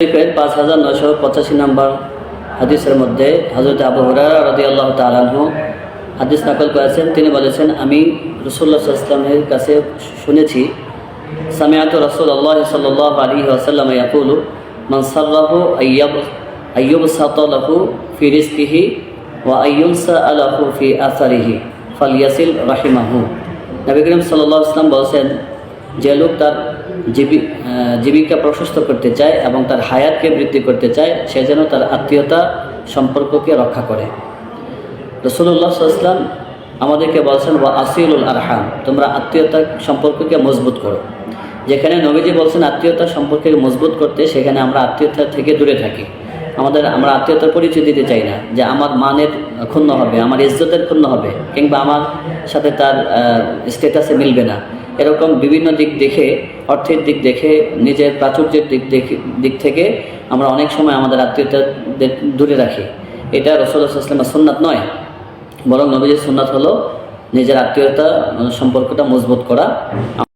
পাঁচ হাজার নশো পঁচাশি নম্বর হাদিসের মধ্যে হজরত আবু হুরারা আল্লাহ তালাহ হাদিস নকল করেছেন। তিনি বলেছেন, আমি রসুল্লাহ ইসলামের কাছে শুনেছি সামিয়াত রসুল আল্লাহ সাল্লাহ আলী আসাল্লাম ইয়াকুলু, মান সাল্লাহু আইয়াব আইয়ুব সাতলাহু ফি রিজকিহি ওয়া আইয়ুনসা আলাহু ফি আসারিহি, ফালিয়াসিল রাহিমাহু। নবী করিম সাল্লাহ ইসলাম বলছেন যে লোক তার জীবি জীবিকা প্রশস্ত করতে চায় এবং তার হায়াতকে বৃদ্ধি করতে চায়, সে যেন তার আত্মীয়তা সম্পর্ককে রক্ষা করে। রসুল্লাহ সাল্লাম আমাদেরকে বলছেন বা আসিলুল আরহাম তোমরা আত্মীয়তা সম্পর্ককে মজবুত করো। যেখানে নবীজি বলছেন, আত্মীয়তা সম্পর্কে মজবুত করতে সেখানে আমরা আত্মীয়তা থেকে দূরে থাকি। আমাদের, আমরা আত্মীয়তার পরিচয় দিতে চাই না, যে আমার মানের ক্ষুণ্ণ হবে, আমার ইজ্জতের ক্ষুণ্ণ হবে, কিংবা আমার সাথে তার স্ট্যাটাসে মিলবে না। এরকম বিভিন্ন দিক দেখে, অর্থের দিক দেখে, নিজের প্রাচুর্যের দিক দেখে, দিক থেকে আমরা অনেক সময় আমাদের আত্মীয়তাদের দূরে রাখি। এটা রসুল্লাহ ইসলামের সুন্নাত নয়। বরং নবীজির সুন্নাত হলো নিজের আত্মীয়তা সম্পর্কটা মজবুত করা।